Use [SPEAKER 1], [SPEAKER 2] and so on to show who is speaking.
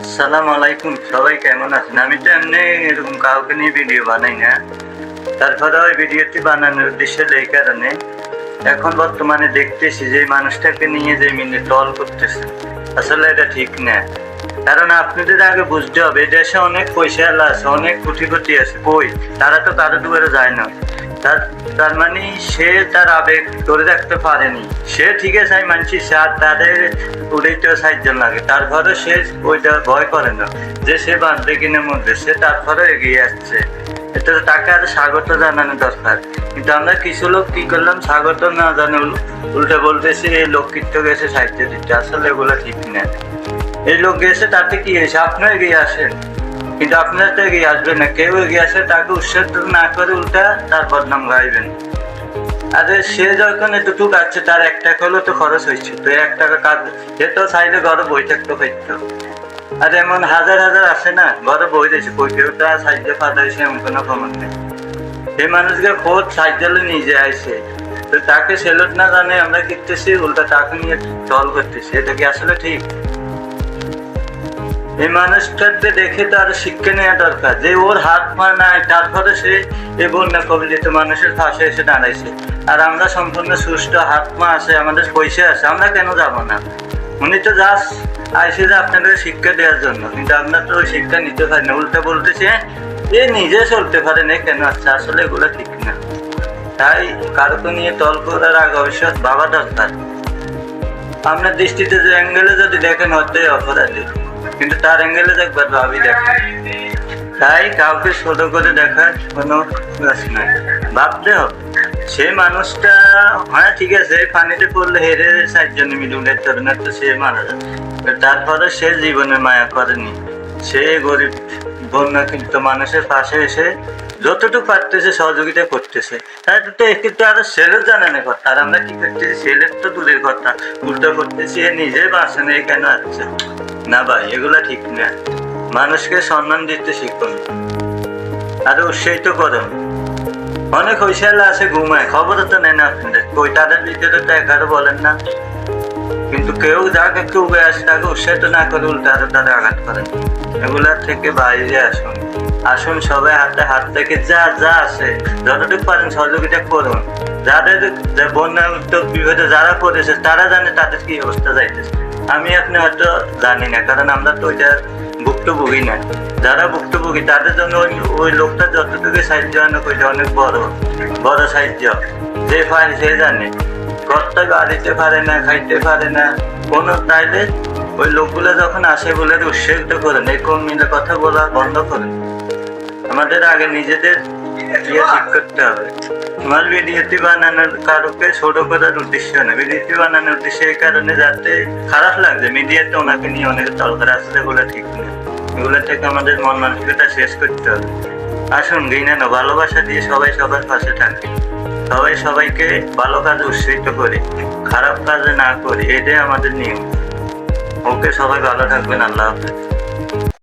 [SPEAKER 1] আসসালামু সবাই কেমন আছেন? আমি তো এমনি এরকম কাউকে নিয়ে ভিডিও বানাই না। তারপরে ওই ভিডিওটি বানানোর উদ্দেশ্য এই কারণে এখন বর্তমানে দেখতেছি যে মানুষটাকে নিয়ে যে মিলে টল করতেছে, আসলে এটা ঠিক না। কারণ আপনাদের আগে বুঝতে হবে, দেশে অনেক পয়সা আছে, অনেক কোটি কোটি আছে। কই? তারা তো কারও দুয়ারে যায় না। তার তার মানে সে তার আবেগ ধরে রাখতে পারেনি। সে ঠিক আছে, আমি মানছি, সে আর তাদের উড়াইতে সাহায্য লাগে। তারপরে সে ওইটা ভয় করে না যে সে বাঁধবে কিনের মধ্যে সে তারপরে এগিয়ে আসছে। এটা তাকে আর স্বাগত জানানো দরকার। কিন্তু আমরা কিছু লোক কি করলাম, স্বাগত না জানে উল্টে বলতেছি এই লোক কীর্ত গেছে সাহিত্য দিচ্ছে আসলে এগুলো ঠিক না। এই লোক গেছে, তাতে কি হয়েছে? আপনিও এগিয়ে আসেন। কিন্তু আপনারা তো এগিয়ে আসবেন না। কেউ এগিয়ে আসে তাকে উৎসাহ না করে উল্টা তার বদনাম গাইবেন। আরে সে যখন এতটুকু আছে, তার এক টাকা হলেও তো খরচ হয়েছে। তো এক টাকা কাজ, সে তো চাইলে ঘরে বই থাকতে পারতো আর এমন হাজার হাজার আছে না, ঘরে বই দিয়েছে, কই কেউ তো আর সাহায্য পাঠাইছে এমন কোনো প্রমাণ নেই। সেই মানুষকে খোঁজ সাহায্য নিজে আইছে। তো তাকে সেলট না জানে, আমরা কিনতেছি উল্টা তাকে নিয়ে চল করতেছি। এটা কি আসলে ঠিক? এই মানুষটাকে দেখে তো আরও শিক্ষা নেওয়া দরকার। যে ওর হাত পা নাই, তারপরে সে এই বন্যা কবলিত মানুষের পাশে এসে দাঁড়াইছে। আর আমরা সম্পূর্ণ সুস্থ, হাত পা আছে, আমাদের পয়সা আছে, আমরা কেন যাব না? উনি তো জাস্ট আইসে যে আপনাদের শিক্ষা দেওয়ার জন্য। কিন্তু আমরা তো ওই শিক্ষা নিতে পারি না। উল্টা বলতেছে, এ নিজে চলতে পারে না কেন? আচ্ছা আসলে এগুলো ঠিক না। তাই কারোকে নিয়ে তল করার আগে অবশ্যই ভাবা দরকার। আপনার দৃষ্টিতে যে অ্যাঙ্গেলে যদি দেখেন হতেই অপরাধী। কিন্তু তার অ্যাঙ্গেলে দেখবার ভাবি দেখেন তাই কাউকে ছোট করে দেখার কোনো কাজ নাই। ভাবতে হবে, সে মানুষটা হ্যাঁ ঠিক আছে, পানিতে পড়লে হেরে চারজন মিলুনের তরুণের তো সে মারা যায় তারপরে সে জীবনে মায়া করেনি। সে গরিব বন্যা কিন্তু মানুষের পাশে এসে যতটুকু পারতেছে, সহযোগিতা করতেছে। তো কিন্তু আরও সেলের জানে না কথা। আর আমরা কি করতেছি? সেলের তো দূরের কথা। উল্টো করতেছি নিজে বাঁচে না এ কেন আছে না ভাই, এগুলা ঠিক না। মানুষকে সম্মান দিতে শিখুন আর উৎসাহিত করুন অনেক হইসালা আছে ঘুমায় খবর তো নেন আপনাদের। কই, তাদের ভিতরে তো একারো বলেন না। কিন্তু কেউ যাকে একটু উবে আসে তাকে উৎসাহিত না করে উল্টা আরও তারা আঘাত করেন। এগুলার থেকে বাইরে আসুন। আসুন সবাই হাতে হাত থেকে যা যা আছে, যতটুকু পারেন সহযোগিতা করুন। যাদের বন্যা উদ্যোগ বিভেদে যারা করেছে তারা জানে তাদের কি অবস্থা যাইতেছে। আমি আপনি হয়তো জানি না, কারণ আমরা তো ওইটা ভুক্তভোগী না। যারা ভুক্তভোগী, তাদের জন্য ওই ওই লোকটা যতটুকু সাহায্য আনা করছে অনেক বড় বড় সাহায্য। যে পায় সে জানে। কর্তা বাড়িতে পারে না, খাইতে পারে না, কোনো তাইলে ওই লোকগুলো যখন আসে বলে উৎসাহিত করেন, এই মিলে কথা বলা বন্ধ করেন। আমাদের আগে নিজেদের ইয়ে ঠিক করতে হবে। বানানোর কারোকে ছোট করার উদ্দেশ্য না। বানানোর উদ্দেশ্য এই কারণে যাতে খারাপ লাগছে। মিডিয়াতে ওনাকে নিয়ে অনেক তলকার আসলে ঠিক না। এগুলো থেকে আমাদের মন মানসিকতা শেষ করতে হবে। আসুন ঘৃণানো ভালোবাসা দিয়ে সবাই সবার পাশে থাকে। সবাই সবাইকে ভালো কাজে উৎসাহিত করি, খারাপ কাজে না করি, এটাই আমাদের নিয়ম। ওকে সবাই ভালো থাকবেন। আল্লাহ হাফেজ।